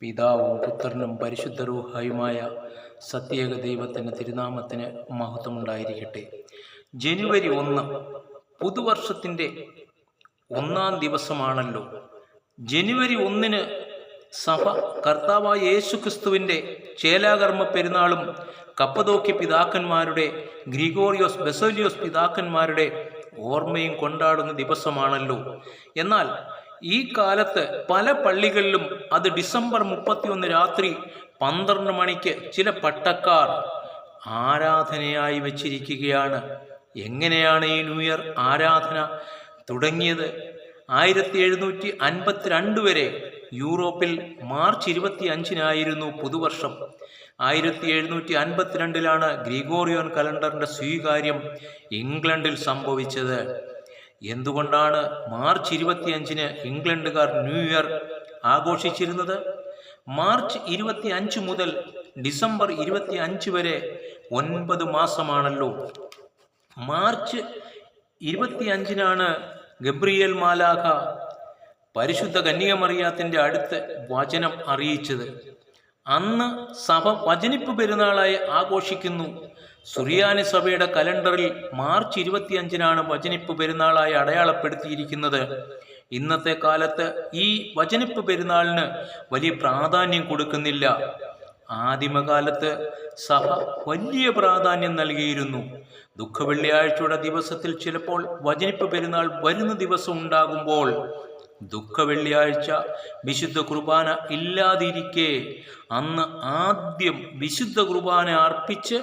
പിതാവും പുത്രനും പരിശുദ്ധരൂഹായുമായ സത്യേക ദൈവത്തിന്റെ തിരുനാമത്തിന് മഹത്വമുണ്ടായിരിക്കട്ടെ. ജനുവരി ഒന്ന് പുതുവർഷത്തിന്റെ ഒന്നാം ദിവസമാണല്ലോ. ജനുവരി ഒന്നിന് സഭ കർത്താവായ യേശു ക്രിസ്തുവിന്റെ ചേലാകർമ്മ പെരുന്നാളും കപ്പതോക്കി പിതാക്കന്മാരുടെ ഗ്രിഗോറിയോസ് ബെസോലിയോസ് പിതാക്കന്മാരുടെ ഓർമ്മയും കൊണ്ടാടുന്ന ദിവസമാണല്ലോ. എന്നാൽ ഈ കാലത്ത് പല പള്ളികളിലും അത് ഡിസംബർ മുപ്പത്തിയൊന്ന് രാത്രി പന്ത്രണ്ട് മണിക്ക് ചില പട്ടക്കാർ ആരാധനയായി വച്ചിരിക്കുകയാണ്. എങ്ങനെയാണ് ഈ ന്യൂ ഇയർ ആരാധന തുടങ്ങിയത്? ആയിരത്തി എഴുന്നൂറ്റി അൻപത്തിരണ്ട് വരെ യൂറോപ്പിൽ മാർച്ച് ഇരുപത്തി അഞ്ചിനായിരുന്നു പുതുവർഷം. ആയിരത്തി എഴുന്നൂറ്റി അൻപത്തിരണ്ടിലാണ് ഗ്രിഗോറിയോൻ കലണ്ടറിന്റെ സ്വീകാര്യം ഇംഗ്ലണ്ടിൽ സംഭവിച്ചത്. എന്തുകൊണ്ടാണ് മാർച്ച് ഇരുപത്തിയഞ്ചിന് ഇംഗ്ലണ്ടുകാർ ന്യൂ ഇയർ ആഘോഷിച്ചിരുന്നത്? മാർച്ച് ഇരുപത്തി അഞ്ച് മുതൽ ഡിസംബർ ഇരുപത്തി അഞ്ച് വരെ ഒൻപത് മാസമാണല്ലോ. മാർച്ച് ഇരുപത്തി അഞ്ചിനാണ് ഗബ്രിയേൽ മാലാഖ പരിശുദ്ധ കന്യകമറിയാത്തിന്റെ അടുത്ത് വചനം അറിയിച്ചത്. അന്ന് സഭ വചനിപ്പ് പെരുന്നാളായി ആഘോഷിക്കുന്നു. സുറിയാനി സഭയുടെ കലണ്ടറിൽ മാർച്ച് ഇരുപത്തിയഞ്ചിനാണ് വചനിപ്പ് പെരുന്നാളായി അടയാളപ്പെടുത്തിയിരിക്കുന്നത്. ഇന്നത്തെ കാലത്ത് ഈ വചനിപ്പ് പെരുന്നാളിന് വലിയ പ്രാധാന്യം കൊടുക്കുന്നില്ല. ആദിമകാലത്ത് സഭ വലിയ പ്രാധാന്യം നൽകിയിരുന്നു. ദുഃഖവെള്ളിയാഴ്ചയുടെ ദിവസത്തിൽ ചിലപ്പോൾ വചനിപ്പ് പെരുന്നാൾ വരുന്ന ദിവസം ഉണ്ടാകുമ്പോൾ ദുഃഖവെള്ളിയാഴ്ച വിശുദ്ധ കുർബാന ഇല്ലാതിരിക്കെ അന്ന് ആദ്യം വിശുദ്ധ കുർബാന അർപ്പിച്ച്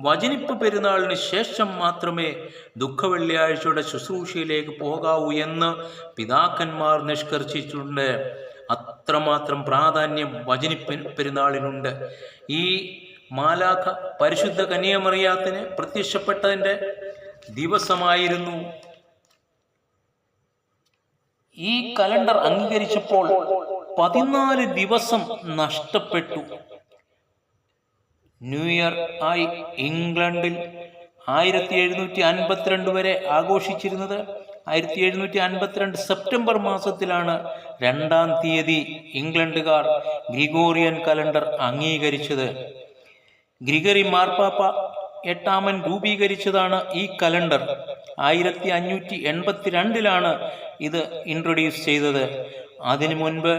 വചനിപ്പ് പെരുന്നാളിന് ശേഷം മാത്രമേ ദുഃഖവെള്ളിയാഴ്ചയുടെ ശുശ്രൂഷയിലേക്ക് പോകാവൂ എന്ന് പിതാക്കന്മാർ നിഷ്കർഷിച്ചിട്ടുണ്ട്. അത്രമാത്രം പ്രാധാന്യം വചനിപ്പ് പെരുന്നാളിനുണ്ട്. ഈ മാലാഖ പരിശുദ്ധ കനിയമറിയാത്തിന് പ്രത്യക്ഷപ്പെട്ടതിന്റെ ദിവസമായിരുന്നു. ഈ കലണ്ടർ അംഗീകരിച്ചപ്പോൾ പതിനാല് ദിവസം നഷ്ടപ്പെട്ടു. ന്യൂ ഇയർ ആയി ഇംഗ്ലണ്ടിൽ ആയിരത്തി എഴുന്നൂറ്റി അൻപത്തിരണ്ട് വരെ ആഘോഷിച്ചിരുന്നത് ആയിരത്തി എഴുന്നൂറ്റി അൻപത്തിരണ്ട് സെപ്റ്റംബർ മാസത്തിലാണ് രണ്ടാം തീയതി ഇംഗ്ലണ്ടുകാർ ഗ്രിഗോറിയൻ കലണ്ടർ അംഗീകരിച്ചത്. ഗ്രിഗറി മാർപ്പാപ്പ എട്ടാമൻ രൂപീകരിച്ചതാണ് ഈ കലണ്ടർ. ആയിരത്തി അഞ്ഞൂറ്റി എൺപത്തിരണ്ടിലാണ് ഇത് ഇൻട്രൊഡ്യൂസ് ചെയ്തത്. അതിനു മുൻപ്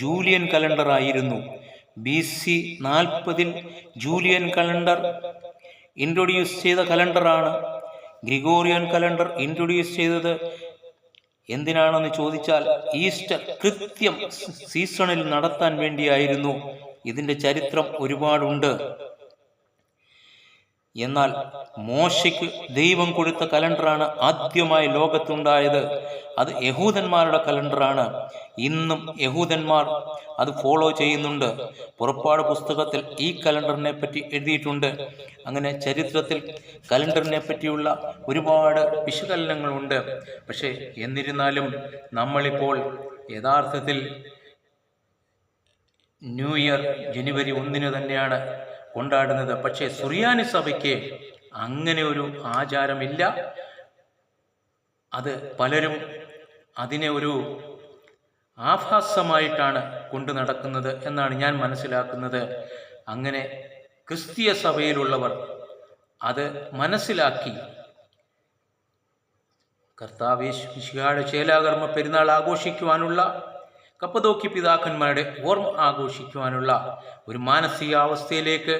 ജൂലിയൻ കലണ്ടർ ആയിരുന്നു ബി സി നാൽപ്പതിൽ ജൂലിയൻ കലണ്ടർ ഇൻട്രൊഡ്യൂസ് ചെയ്ത കലണ്ടറാണ്. ഗ്രിഗോറിയൻ കലണ്ടർ ഇൻട്രൊഡ്യൂസ് ചെയ്തത് എന്തിനാണെന്ന് ചോദിച്ചാൽ ഈസ്റ്റർ കൃത്യം സീസണിൽ നടത്താൻ വേണ്ടിയായിരുന്നു. ഇതിന്റെ ചരിത്രം ഒരുപാടുണ്ട്. എന്നാൽ മോശയ്ക്ക് ദൈവം കൊടുത്ത കലണ്ടറാണ് ആദ്യമായി ലോകത്തുണ്ടായത്. അത് യഹൂദന്മാരുടെ കലണ്ടറാണ്. ഇന്നും യഹൂദന്മാർ അത് ഫോളോ ചെയ്യുന്നുണ്ട്. പുറപ്പാട് പുസ്തകത്തിൽ ഈ കലണ്ടറിനെ പറ്റി എഴുതിയിട്ടുണ്ട്. അങ്ങനെ ചരിത്രത്തിൽ കലണ്ടറിനെ പറ്റിയുള്ള ഒരുപാട് വിശകലനങ്ങളുണ്ട്. പക്ഷേ എന്നിരുന്നാലും നമ്മളിപ്പോൾ യഥാർത്ഥത്തിൽ ന്യൂ ഇയർ ജനുവരി ഒന്നിന് തന്നെയാണ് കൊണ്ടാടുന്നത്. പക്ഷേ സുറിയാനി സഭയ്ക്ക് അങ്ങനെ ഒരു ആചാരമില്ല. അത് പലരും അതിനെ ഒരു ആഭാസമായിട്ടാണ് കൊണ്ടു നടക്കുന്നത് എന്നാണ് ഞാൻ മനസ്സിലാക്കുന്നത്. അങ്ങനെ ക്രിസ്തീയ സഭയിലുള്ളവർ അത് മനസ്സിലാക്കി. കർത്താവേശ് കർത്താവേശിയുടെ ചേലാകർമ്മ പെരുന്നാൾ ആഘോഷിക്കുവാനുള്ള കപ്പതോക്കി പിതാക്കന്മാരുടെ ഓർമ്മ ആഘോഷിക്കുവാനുള്ള ഒരു മാനസികാവസ്ഥയിലേക്ക്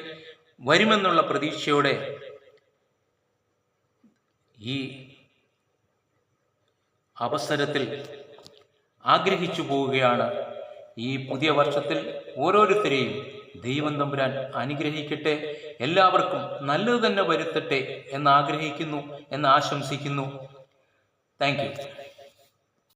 വരുമെന്നുള്ള പ്രതീക്ഷയോടെ ഈ അവസരത്തിൽ ആഗ്രഹിച്ചു പോവുകയാണ് ഈ പുതിയ വർഷത്തിൽ ഓരോരുത്തരെയും ദൈവം തമ്പുരാൻ അനുഗ്രഹിക്കട്ടെ എല്ലാവർക്കും നല്ലത് തന്നെ വരുത്തട്ടെ എന്ന് ആഗ്രഹിക്കുന്നു എന്ന് ആശംസിക്കുന്നു. താങ്ക്